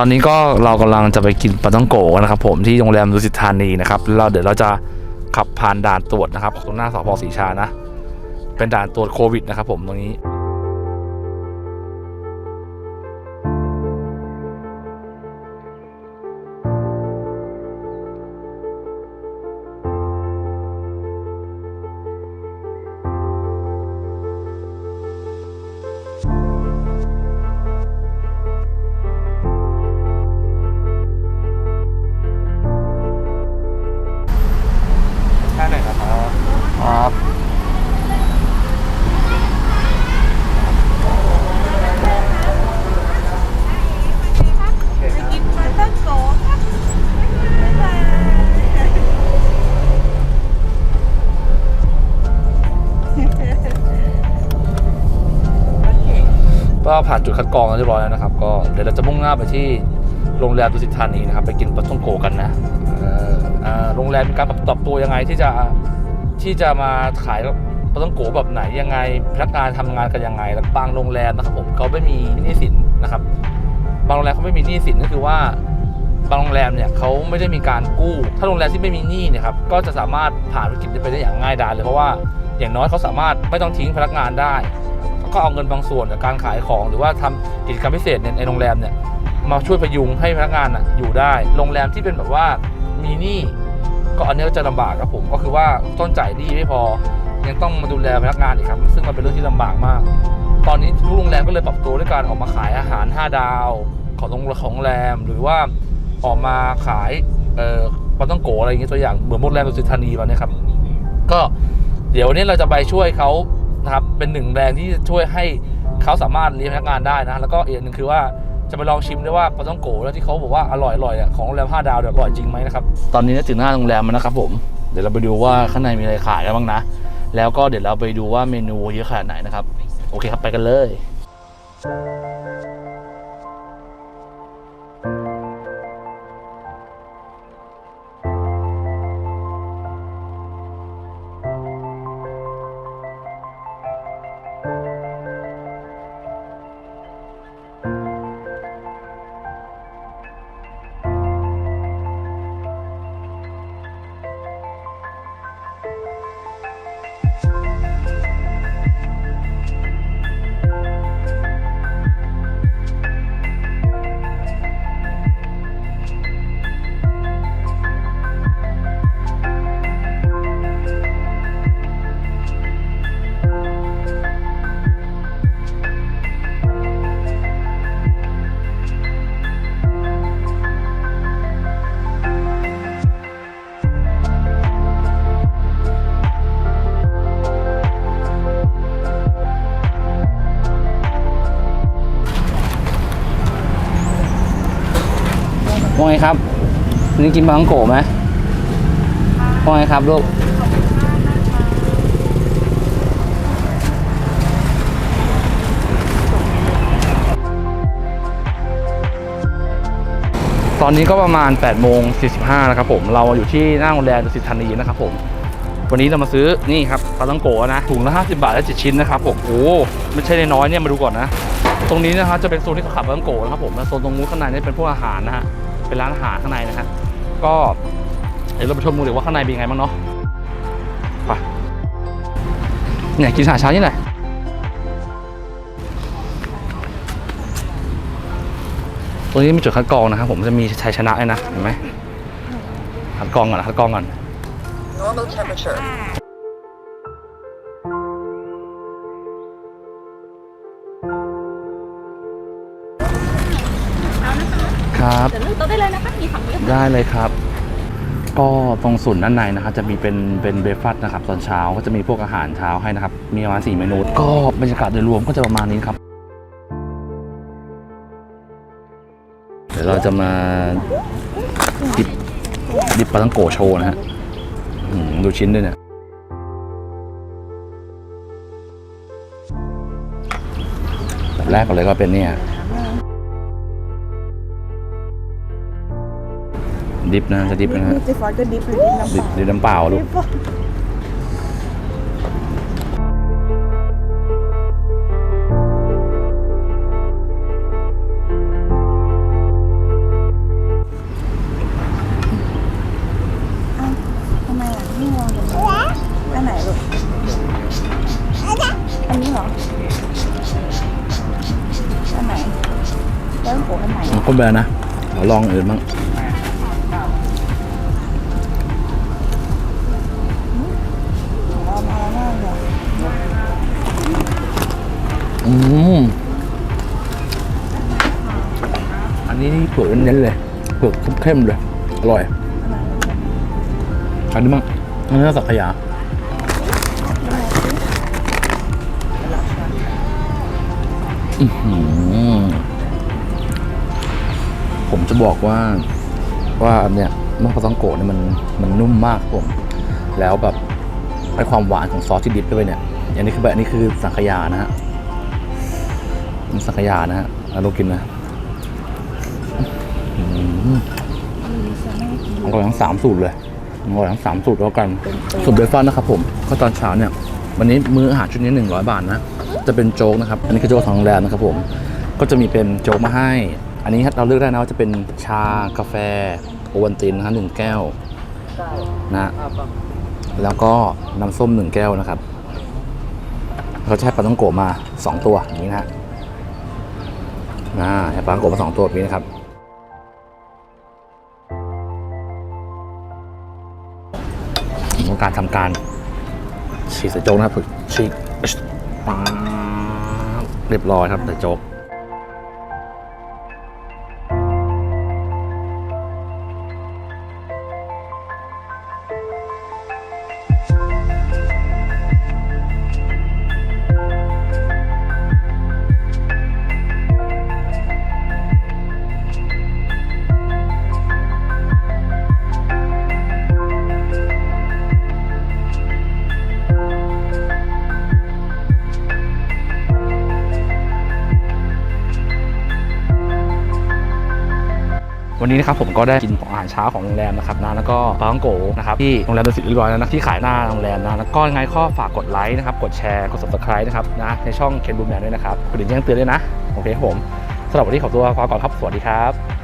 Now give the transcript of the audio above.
อนนี้ก็เรากำลังจะไปกินปลาต้องโกะกันนะครับ ผมที่โรงแรมดุสิตธานีนะครับแล้วเดี๋ยวเราจะขับผ่านด่านตรวจนะครับ ตรงหน้าสพศรีชานะ เป็นด่านตรวจโควิดนะครับ ผมตรงนี้ ก็ผ่านจุดคัดกรองเรียบร้อยแล้วนะครับ ก็เดี๋ยวเราจะมุ่งหน้าไปที่โรงแรมดุสิตธานีนะครับ ไปกินปลาท่องโกกันนะโรงแรมมีการปรับตัวยังไงที่จะที่จะมาขายปลาท่องโกแบบไหนยังไงพนักงานทำงานกันยังไงแล้วบางโรงแรมนะครับผมเขาไม่มีหนี้สินนะครับบางโรงแรมเขาไม่มีหนี้สินก็คือว่าบางโรงแรมเนี่ยเขาไม่ได้มีการกู้ ถ้าโรงแรมที่ไม่มีหนี้เนี่ยครับก็จะสามารถผ่านวิกฤตไปได้อย่างง่ายดายเลยเพราะว่าอย่างน้อยเขาสามารถไม่ต้องทิ้งพนักงานได้ ก็เอาเงินบางส่วนจากการขายของหรือว่าทำกิจกรรมพิเศษในโรงแรมเนี่ยมาช่วยพยุงให้พนักงานอะอยู่ได้ โรงแรมที่เป็นแบบว่ามีหนี้ก็อันนี้ก็จะลำบากครับผมก็คือว่าต้นจ่ายหนี้ไม่พอ ยังต้องมาดูแลพนักงานอีกครับ ซึ่งมันเป็นเรื่องที่ลำบากมาก ตอนนี้ทุกโรงแรมก็เลยปรับตัวด้วยการออกมาขายอาหาร 5 ดาวของโรงของแรมหรือว่าออกมาขายเอ่อปลาต้องโกอะไรอย่างเงี้ยตัวอย่างเหมือนโรงแรมดุสิตธานีเราเนี่ยครับก็เดี๋ยววันนี้เราจะไปช่วยเขา นะครับเป็นหนึ่งแรงที่จะช่วยให้เขาสามารถเลี้ยงพนักงานได้นะแล้วก็อีกอันหนึ่งคือว่าจะไปลองชิมด้วยว่าปลาต้องโกแล้วที่เขาบอกว่าอร่อยอร่อยอะของโรงแรม5ดาวเดี๋ยอร่อยจริงไหมนะครับตอนนี้ถึงหน้าโรงแรมแล้วนะครับผมเดี๋ยวเราไปดูว่าข้างในมีอะไรขายกันบ้างนะ แล้วก็เดี๋ยวเราไปดูว่าเมนูเยอะขนาดไหนนะครับ โอเคครับไปกันเลยว่า ไงครับวันนี่กินปลาท่องโกะไหมว่าไงครับลูกตอนนี้ก็ประมาณ8โมง45นะครับผม เราอยู่ที่หน้าโรงแรมดุสิตธานีนะครับผม วันนี้เรามาซื้อนี่ครับปลาต้องโกนะ ถุงละ 50 บาทและ7ชิ้นนะครับผมโอ้โหไม่ใช่น้อยเนี่ยมาดูก่อนนะ ตรงนี้นะครับจะเป็นโซนที่เขาขับปลาต้องโกนะครับผมโซนตรงนู้นข้างในนี่เป็นพวกอาหารนะฮะ เป็นร้านอาหารข้างในนะฮะก็เดี๋ยวเราไปชมดูเดี๋ยวว่าข้างในเป็นยังไงบ้างเนาะไปเนี่ยกินอาหารเช้านี่แหละตรงนี้มีจุดคัดกรองนะครับผมจะมีชัยชนะเลยนะเห็นไหมคัดกรองก่อนนะคัดกรองก่อน normal temperature. ต๊ะได้เลยนะคะมีฝั่งนี้ได้เลยครับ ก็ตรงศูนย์ด้านในนะครับจะมีเป็นเป็นเบรคฟาสต์นะครับตอนเช้าก็จะมีพวกอาหารเช้าให้นะครับ มีประมาณ4เมนูก็บรรยากาศโดยรวมก็จะประมาณนี้ครับ เดี๋ยวเราจะมาดิบดิบปลาทังโกโชว์นะฮะอืมดูชิ้นด้วยเนี่ยแบบแรกก่อนเลยก็เป็นเนี่ย ดิบนะจะดิฟนะฮะนี่เจฟอนก็ดิฟเลยดิฟดิฟน้ำเปล่าลูกคนแบบนะเราลองอื่นบ้าง อืมอันนี้เปลือกเน้นเลยเปลือกเข้มๆเลย อร่อย อันนี้มั้งอันนี้สักขยาผมจะบอกว่า ว่าอันเนี้ยมะพร้าวต้องโกะเนี่ยมันมันนุ่มมากผม แล้วแบบไอความหวานของซอสที่ดิบด้วยเนี่ยอันนี้คือแบบอันนี้คือสังขยานะฮะ มันสังขยานะฮะเราลองกินนะอื้อหืออร่อยทั้งสามสูตรเลยอร่อยทั้งสามสูตรแล้วกันส่วนเบรคฟาสต์นะครับผมก็ตอนเช้าเนี่ย วันนี้มื้ออาหารชุดนี้100บาทนะ จะเป็นโจ๊กนะครับ อันนี้คือโจ๊กของโรงแรมนะครับผม ก็จะมีเป็นโจ๊กมาให้ อันนี้เราเลือกได้นะว่าจะเป็นชากาแฟโอวัลตินนะฮะหนึ่งแก้วนะแล้วก็น้ำส้มหนึ่งแก้วนะครับ เขาจะให้ปลาต้องโกะมา2ตัวอย่างนี้นะฮะ นะให้ปลาต้องโกะมา2ตัวแบบนี้นะครับ ของการทำการฉีดใส่โจ๊กนะครับฉีดป๊าบเรียบร้อยครับใส่โจ๊ก วันนี้นะครับผมก็ได้กินอาหารเช้าของโรงแรมนะครับนะแล้วก็ปลาท่องโกนะครับที่โรงแรมดุสิตเรียบร้อยแล้วนะที่ขายหน้าโรงแรมนะแล้วก็ยังไงข้อฝากกดไลค์นะครับกดแชร์กด subscribe นะครับนะในช่องเคนบูมแมนด้วยนะครับกดดิ่งแจ้งเตือนด้วยนะโอเคครับผมสำหรับวันนี้ขอตัวลาก่อนครับสวัสดีครับ